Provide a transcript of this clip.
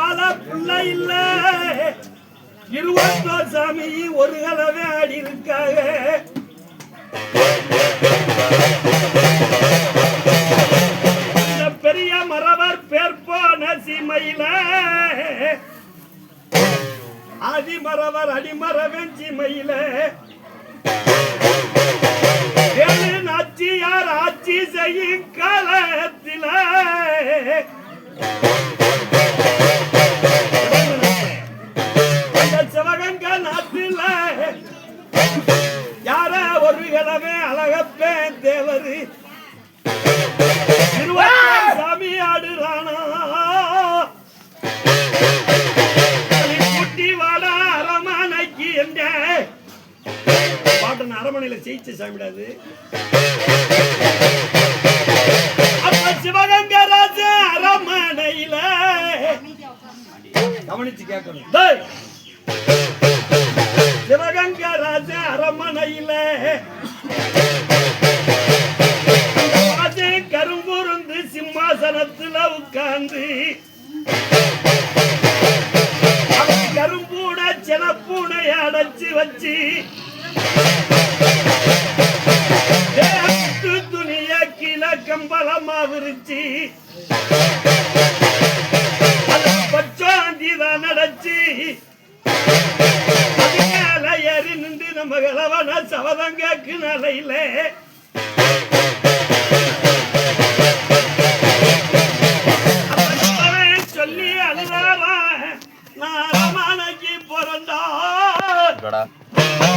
ஆள புள்ள இல்ல. இருபத்தோர் சாமி ஒரு அளவே ஆடி இருக்காங்க பெரிய மரவர் பேர் போன சீமையில அடிமரவர் அடிமரவன் சீமையில. ஆட்சியார் ஆட்சி செய்யும் காலத்தில. யார ஒரு கிழமை அழகப்பேன் தேவரு. சாமி ஆடுறானா? குட்டி வாட அரமனைக்கு என்ற பாட்டன் அரமனையில ஜெயிச்ச சாமிடாது. அப்ப ராஜ அரமனையில. கவனிச்சு கேட்கணும். அரமனையில ராஜ கரும்புருந்து சிம்மாசனத்துல உட்கார்ந்து. கரும்பூட செலப்பூனை அடைச்சு வச்சு. தேவத்து துணிய கீழ கம்பளமா விரிச்சு. மகளவன நம்ம கிழவன சவதங்கக்கு நிலையில சொல்லி அழுதாரா? நான் பிறந்தா